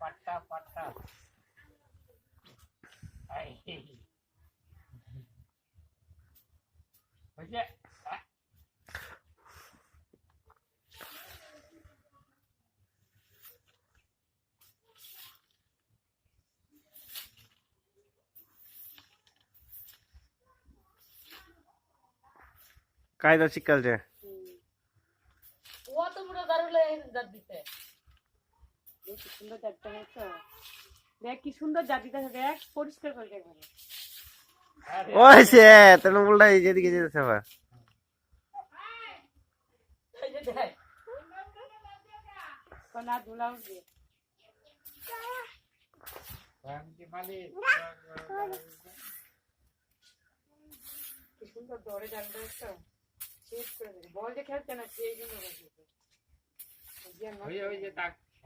पट्टा पट्टा। भैया कायदा चिकल जे। वो तो पूरा घर ले दर्द दिते দেখ কি সুন্দর জাতিটা হয়েছে দেখ কি সুন্দর জাতিটা দেখ পরিষ্কার করে দেখ ওই সে তাহলে যেদিকে যেতেছে আবার। এই যে দেখ। কোনা ধুলা উঠবে। কি সুন্দর দৌড়ে করে দেবে বল যে খেলছে না সেই জন্য ওই যে তাক।